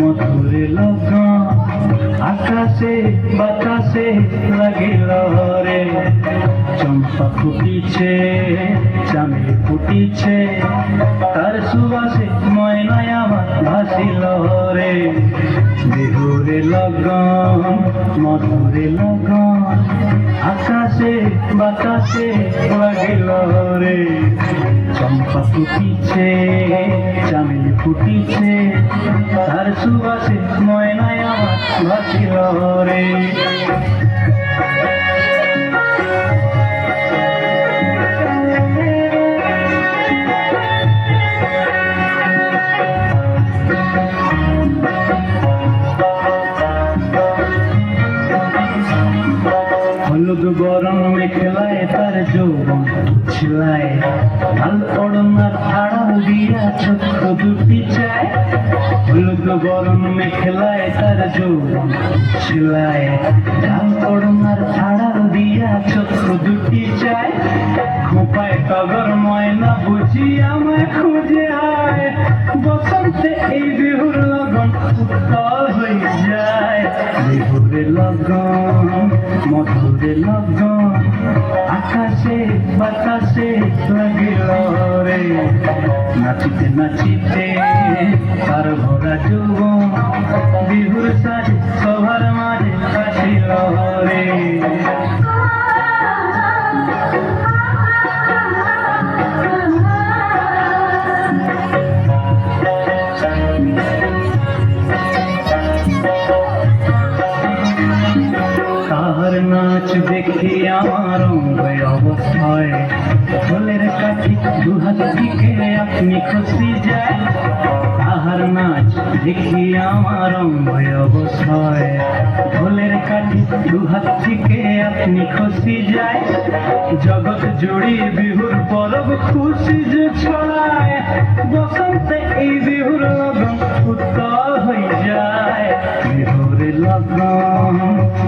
মধুর লগা আকাশে বাতাসে লাগিল রে। চম্পা ফুটিছে চামে ফুটিছে, তার সুবাসে ময়নায় আমার ভাসিল রে। দেহুরে লগন মধুরে লগন আকাশে বাতাসে লাগিল রে চম্পা ফুটিছে চামেলি ফুটিছে, তার সুবাসে ময়নায় আমার ভাসিল রে তার যৌবন ছিলায়। লাল পড়নার আড়াল দিয়া ছোট্ট দুটি চায়। হলুদ গরম মেখলায় তার যৌবন ছিলায়। লাল পড়নার আড়াল দিয়া ছোট্ট দুটি চায়। খোপায় টগর ময়না বুঝি আমায় খুঁজে আয়। বসন্তে এই বিহুর লগন উত্তল হয়ে যায়। বিহুরে লগন, মধুরে লগন আকাশে বাতাসে লাগিল রে। নাচিতে নাচিতে তার ভরা যৌবন। অঙ্গ অবস্থায়। ফুলের কাঠি দুহাত দিকে আপনি খুশি যায়। তাহার নাচ দেখি আমার অঙ্গ অবস্থায়। ফুলের কাঠি দুহাত থেকে আপনি খুশি যায়। জগৎ জুড়ি বিহুর পরব খুশি যে ছড়ায়। বসন্তে এই বিহুর লগন উত্তল হয়ে যায়। বিহুরে লগন,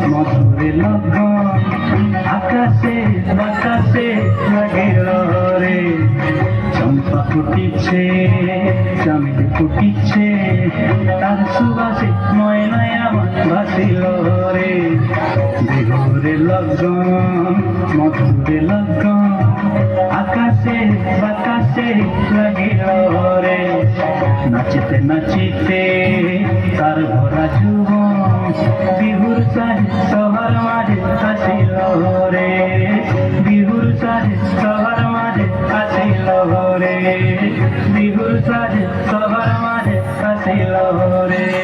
মধুরে লগন আকাশে বাতাসে লাগিল রে। চম্পা ফুটিছে, চামেলি ফুটিছে, তার সুবাসে ময়নায় আমার ভাসিল রে। বিহুরে লগন মধুরে লগন আকাশে, বাতাসে লাগিল রে। নাচিতে নাচিতে তার ভরা যুবন বিহুর সাজে রে বিহুর সাজে সবার মাঝে আসিল রে।